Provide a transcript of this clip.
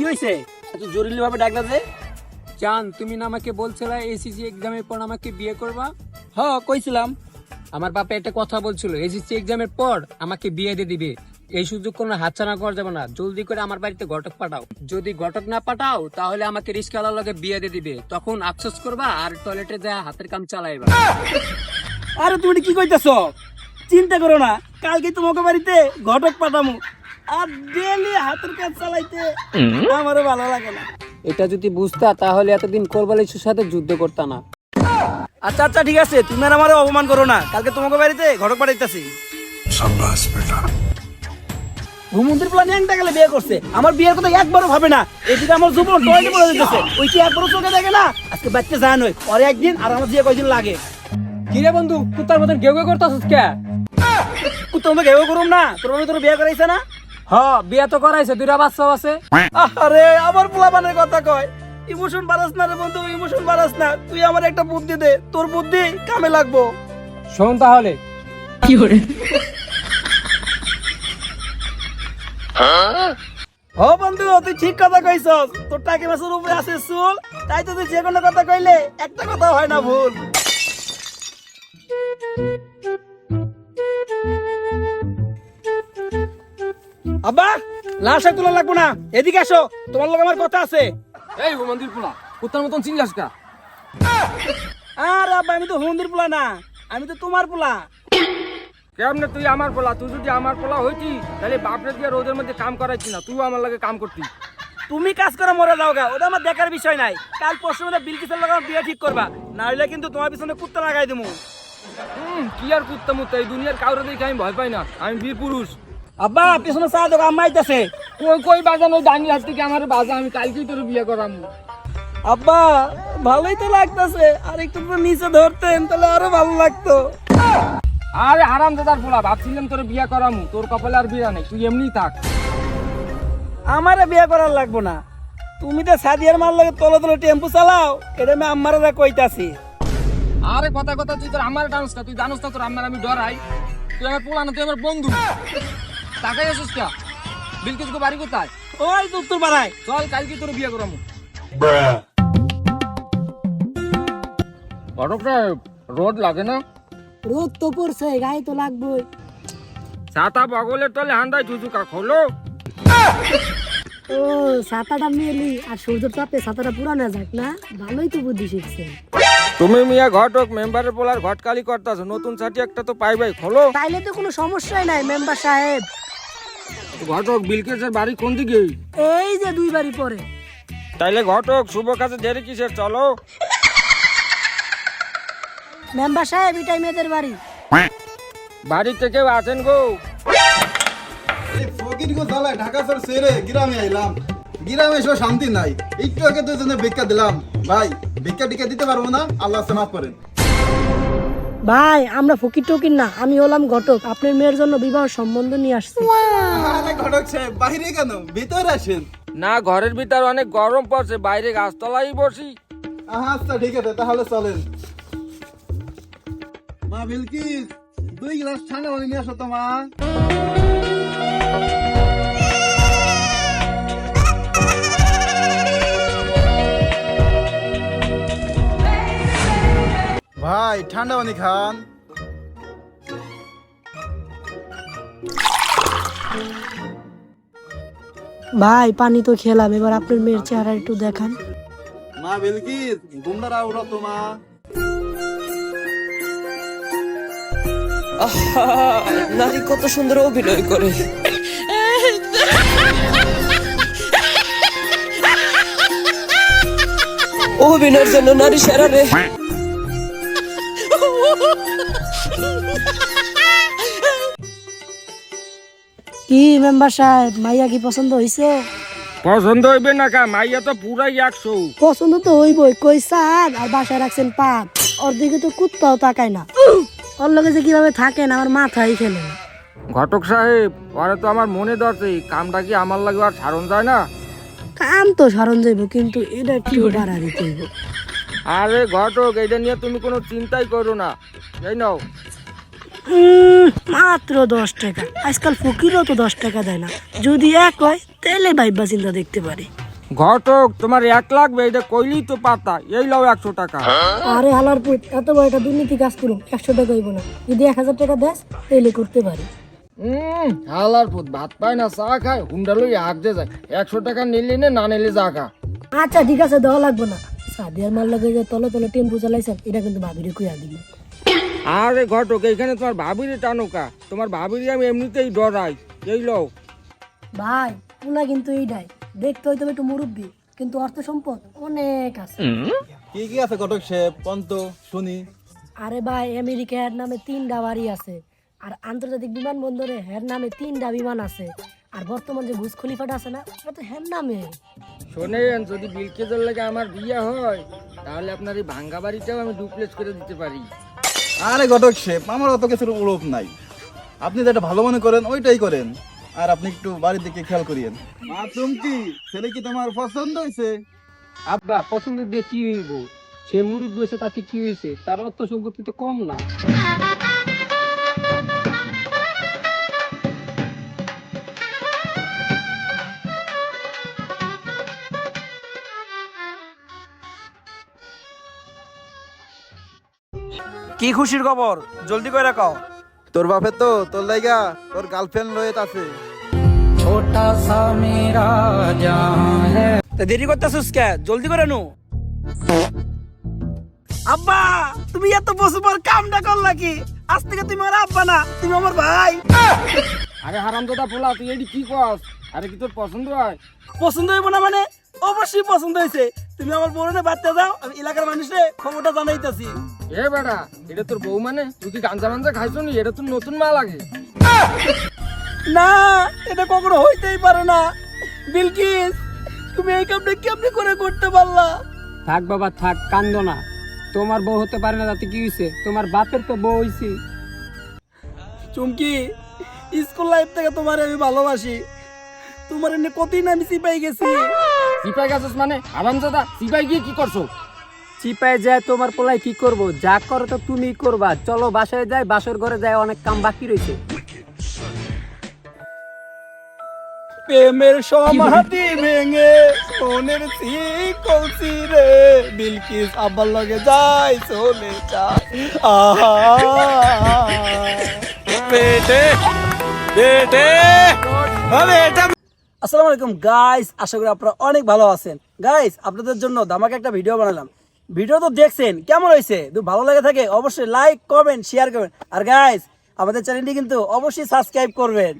কি হয়েছে? এত জরুরি ভাবে ডাকলা যে জান, তুমি না আমাকে বলছিলে এসিসি এক্সামের পর আমাকে বিয়ে করবা? হ, কইছিলাম। আমার বাবা একটা কথা বলছিল এসিসি এক্সামের পর আমাকে বিয়ে দিয়ে দিবে। এই সুযোগ কোনো হাতছাড়া করা যাবে না। জলদি করে আমার বাড়িতে ঘটক পাঠাও। যদি ঘটক না পাঠাও, তাহলে আমাকে রিস্কাওয়ালার লগে বিয়ে দিয়ে দিবে। তখন আফসোস করবা আর টয়লেটে যা হাতের কাম চালাইবা। আরে, তুমি কি কইতেছ? চিন্তা করো না। কালকে তোমাকে বাড়িতে ঘটক পাঠামু। আর ডেলি হাতের কাজ চালাইতে আমারও ভালো লাগে না। এটা যদি বুঝতা তাহলে এতদিন কোরবালির সাথে যুদ্ধ করতা না। আচ্ছা আচ্ছা ঠিক আছে। তুমি আর আমারও অপমান করো না। কালকে তোমাকে বাড়িতে ঘটক পাঠাইতেছি। ভূমন্ত্রী প্লান একটা গেলে বিয়ে করছে। আমার বিয়ের কথা একবারও ভাবে না। এদিকে আমার জীবন টয়লেট পড়ে যেতেছে ওই কি একবারও চোখে দেখে না? আজকে বাচ্চা যায় নয় পরে একদিন আর আমার বিয়ে কয়দিন লাগে। কিরে বন্ধু কুত্তার মতন গেউ গেউ করতেছিস কে? তুমি তো ঘেউ করুম না। তোর তোর বিয়ে করাইছে না? হ বিয়ে তো করাইছে দুইটা বাচ্চাও আছে। আরে আমার পোলাপানের কথা কয়। ইমোশন বাড়াস না রে বন্ধু ইমোশন বাড়াস না। তুই আমার একটা বুদ্ধি দে তোর বুদ্ধি কামে লাগবো। শোন তাহলে। ও বন্ধু তুই ঠিক কথা কইছস। তোর টাকি মাছের উপরে আছে চুল তাই তো তুই যে কোনো কথা কইলে একটা কথা হয় না ভুল। আব্বা লাশ আর তোলা লাগবো না। এদিকে আসো তোমার লোক আমার কথা আছে। এই মন্দির পোলা কুত্তার মতন চিনলাস কা? আরে আব্বা আমি তো হুন্দির পোলা না আমি তো তোমার পোলা। কেমনে তুই আমার পোলা? তুই যদি আমার পোলা হইতি তাহলে বাপরে দিয়ে রোদের মধ্যে কাম করাইছি না তুই আমার লাগে কাম করতি। তুমি কাজ করে মরে যাও গা ওটা আমার দেখার বিষয় নাই। কাল পরশু মধ্যে বিলকিসের লগে বিয়ে ঠিক করবা না হলে কিন্তু তোমার পিছনে কুত্তা লাগাই দেবো হুম, কি আর কুত্তা মুত্তা এই দুনিয়ার কাউরে দেখে আমি ভয় পাই না আমি বীর পুরুষ আব্বা পিছনে চা দোকান আইতাছে। কই কই বাজানো ডানি হাত থেকে আমার বাজা আমি কালকেই তোর বিয়ে করাম। আব্বা ভালোই তো লাগতেছে। আর একটু নিচে ধরতেন তাহলে আরও ভালো লাগতো। আরে হারাম দাদার পোলা ভাবছিলাম তোর বিয়ে করামু। তোর কপালে আর বিয়া নেই তুই এমনি থাক। আমারে বিয়ে করার লাগবো না। তুমি তো সাদিয়ার মার লাগে তলে তলে টেম্পু চালাও এটা আমি আম্মারা কইতাছি। আরে কথা কথা তুই তোর আমার ডান্স তুই জানোস না তোর আমার আমি ডরাই। তুই আমার পোলা না তুই আমার বন্ধু। তাকাই আসিস কে? বিলকিস বাড়ি কোথায়? ওই তো উত্তর পাড়ায় চল কালকে তোর বিয়ে করামু। ঘটক সাহেব রোদ লাগে না? রোদ তো পড়ছে গায়ে তো লাগবেই। ছাতা বগলের তলে হান্দায় চুচুকা খোলো। ও ছাতাটা মেলি আর সূর্যের তাপে ছাতাটা পুরানো যাক না? ভালোই তো বুদ্ধি শিখছে। তুমি মিয়া ঘটক মেম্বারের পোলার ঘটকালি করতাছ নতুন ছাটি একটা তো পাইবাই খোলো। তাইলে তো কোনো সমস্যাই নাই মেম্বার সাহেব। ঘটক বিলকেসের বাড়ি কোন দিকে? এই যে দুই বাড়ি পরে। তাইলে ঘটক শুভ কাজে দেরি কিসের? চলো। মেম্বার সাহেব এটাই মেয়েদের বাড়ি। বাড়িতে কেউ আছেন গো? এই ফকির গো জ্বালায় ঢাকা স্যার সেরে গ্রামে আইলাম। গ্রামে এসে শান্তি নাই। একটু আগে তো জন্য ভিক্ষা দিলাম। ভাই ভিক্ষা টিকা দিতে পারব না? আল্লাহ সে মাফ করেন। ভাই আমরা ফকির টকির না আমি হলাম ঘটক। আপনার মেয়ের জন্য বিবাহ সম্বন্ধ নিয়ে আসছি। আরে ঘটক সাহেব বাইরে কেন? ভিতরে আসেন। না ঘরের ভিতর অনেক গরম পড়ছে বাইরে গাছতলাই বসি। আহা, আচ্ছা ঠিক আছে তাহলে চলেন। মা বিলকিস দুই গ্লাস ঠান্ডা পানি নিয়ে আসো তো মা। ভাই ঠান্ডা পানি খান। ভাই পানি তো খেলাম এবার আপনার মেয়ের চেহারা একটু দেখান। মা বিলকিস ঘুমদারা উঠো তো মা। নারী কত সুন্দর অভিনয় করে। অভিনয়ের জন্য নারী সেরা রে। কি মেম্বার সাহেব মাইয়া কি পছন্দ হয়েছে পছন্দ হইবে না কা মাইয়া তো পুরাই একশো। পছন্দ তো হইবই কই চান আর বাসায় রাখছেন পাত ওর দিকে তো কুত্তাও তাকায় না। ওর লগে যে কীভাবে থাকেন আমার মাথায় খেলে না। ঘটক সাহেব ওরা তো আমার মনে ধরছে কামটা কি আমার লাগে আর সারণ যায় না? কাম তো সারণ যাইব কিন্তু এটা একটু বাড়া দিতে হইব আরে ঘটক এটা নিয়ে তুমি কোনো চিন্তাই করো না। এই নাও। মাত্র দশ টাকা। আজকাল ফকিরও তো দশ টাকা দেয় না। যদি এক হয় তাহলে ভাইবা চিন্তা দেখতে পারি। ঘটক তোমার এক লাগবে এটা কইলি তো পাতা। এই লাও একশো টাকা। আরে হালার পুত এত বড় একটা দুর্নীতি কাজ করুন একশো টাকা হইব না। যদি এক হাজার টাকা দেস তাইলে করতে পারি। হুম হালার পুত ভাত পায় না চা খায় হুন্ডা লই হাঁকতে যায়। একশো টাকা নিলি নে না নিলে যা খা। আচ্ছা ঠিক আছে দেওয়া লাগবে না। সাদিয়ার মাল লাগে যে তলে তলে টেম্পু চালাইছেন এটা কিন্তু ভাবিরে কুইয়া দিল আরে ঘটক এইখানে তোমার ভাবিরে টানুকা তোমার ভাবিরে আমি এমনিতেই ডরাই। এই লও। ভাই পুলা কিন্তু এইটাই দেখতে হয়তো একটু মুরব্বী কিন্তু অর্থ সম্পদ অনেক আছে। কি কি আছে ঘটক সাহেব? পন্ত শুনি। আরে ভাই আমেরিকা হের নামে তিনটা বাড়ি আছে। আর আন্তর্জাতিক বিমানবন্দরে হের নামে তিনটা বিমান আছে। আর বর্তমান যে বুজ খলিফাটা আছে না ওটা তো হের নামে। শোনেন যদি বিলকেজের লাগে আমার বিয়ে হয় তাহলে আপনার এই ভাঙ্গা বাড়িটাও আমি ডুপ্লেস করে দিতে পারি। আরে ঘটক শেপ আমার অত কিছুর উলোপ নাই। আপনি যেটা ভালো মনে করেন ওইটাই করেন। আর আপনি একটু বাড়ির দিকে খেয়াল করিয়েন। মা চুমকি ছেলে কি তোমার পছন্দ হয়েছে? আব্বা পছন্দ দিয়ে কি হইব? সে মুরুব হয়েছে তাকে কি হয়েছে? তার অর্থ সম্পত্তি তো কম না। কি খুশির খবর? জলদি করে রাখো তোর বাপের তো তোর লাইগা তোর গার্লফ্রেন্ড রয়ে আছে তা দেরি করতেছিস কে? জলদি করে নু। আব্বা তুমি এত বছর পর কামটা করলা কি? আজ থেকে তুমি আমার আব্বা না তুমি আমার ভাই। আরে হারাম দাদা পোলা তুই এটি কি কস? আরে কি তোর পছন্দ হয়? পছন্দ হইব না মানে? অবশ্যই পছন্দ হয়েছে তুমি আমার বোনে বাড়তে যাও আমি এলাকার মানুষে খবরটা জানাইতেছি। এ বেটা এটা তোর বউ মানে? তুই কি গাঞ্জা মাঞ্জা খাইছো নি? এটা তোর নতুন মা লাগে। না এটা কখনো হইতেই পারে না। বিলকিস তুমি এই কামটা কেমনি করে করতে পারলা? থাক বাবা থাক কান্দো না। তোমার বউ হতে পারে না তাতে কি হয়েছে তোমার বাপের তো বউ হয়েছে চুমকি স্কুল লাইফ থেকে তোমার আমি ভালোবাসি। তোমার এনে কতদিন আমি সিপাই গেছি? সিপাই গেছিস মানে? হারাম দাদা সিপাই গিয়ে কি করছ? চিপায় যায় তোমার পোলায় কি করব? যা করো তো তুমি করবা। চলো বাসায় যাই বাসর ঘরে যায় অনেক কাম বাকি রয়েছে প্রেমের সমাধি ভেঙে সোনের শিকল রে। বিলকিস আব্বার লগে যাই চলে যায় আহা। বেটে বেটে। বেটা আসসালামু আলাইকুম গাইস আশা করি আপনারা অনেক ভালো আছেন। গাইস আপনাদের জন্য দামাকে একটা ভিডিও বানালাম। ভিডিও তো দেখছেন, কেমন হয়েছে? দু ভালো লাগে থাকে, অবশ্যই লাইক কমেন্ট শেয়ার করবেন। আর গাইস আমাদের চ্যানেলটি কিন্তু অবশ্যই সাবস্ক্রাইব করবেন।